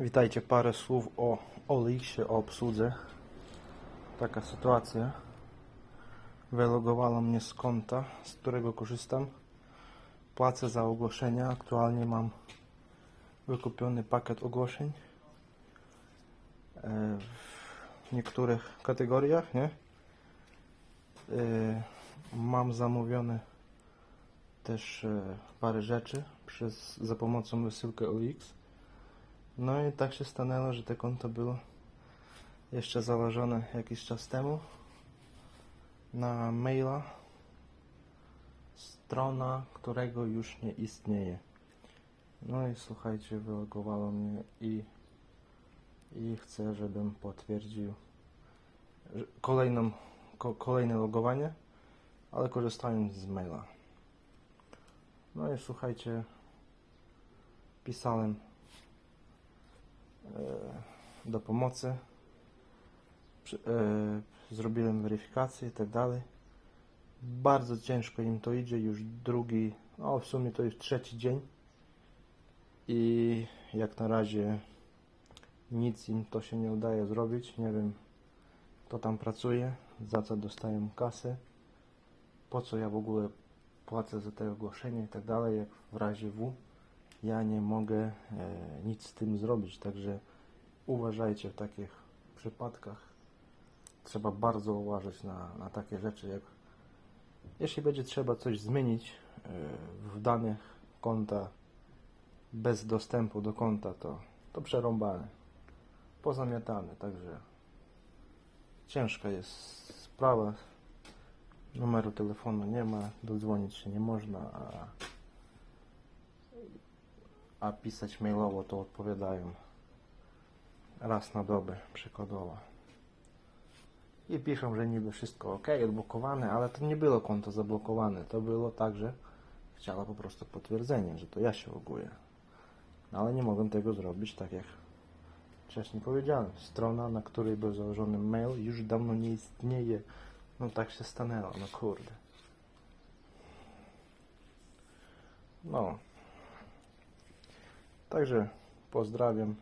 Witajcie, parę słów o Olixie, o obsłudze. Taka sytuacja. Wylogowano mnie z konta, z którego korzystam. Płacę za ogłoszenia. Aktualnie mam wykupiony pakiet ogłoszeń. E, W niektórych kategoriach, nie? E, Mam zamówione też e, parę rzeczy przez, za pomocą wysyłki OX. No i tak się stanęło, że to konto było jeszcze założone jakiś czas temu na maila, strona którego już nie istnieje. No i słuchajcie, wylogowało mnie i, i chcę, żebym potwierdził kolejną, ko, kolejne logowanie, ale korzystając z maila. No i słuchajcie, pisałem do pomocy. E, Zrobiłem weryfikację i tak dalej. Bardzo ciężko im to idzie, już drugi, no w sumie to już trzeci dzień. I jak na razie nic im to się nie udaje zrobić. Nie wiem, kto tam pracuje, za co dostają kasę, po co ja w ogóle płacę za te ogłoszenie i tak dalej, jak w razie W ja nie mogę e, nic z tym zrobić, także uważajcie w takich przypadkach. Trzeba bardzo uważać na, na takie rzeczy, jak jeśli będzie trzeba coś zmienić e, w danych konta bez dostępu do konta, to, to przerąbane, pozamiatane, także ciężka jest sprawa. Numeru telefonu nie ma, dodzwonić się nie można, a a pisać mailowo to odpowiadają raz na dobę przykładowo. I piszą, że niby wszystko ok, odblokowane, ale to nie było konto zablokowane. To było tak, że chciała po prostu potwierdzenie, że to ja się loguję. No ale nie mogłem tego zrobić, tak jak wcześniej powiedziałem. Strona, na której był założony mail, już dawno nie istnieje. No tak się stanęło, no kurde. No. Także pozdrawiam.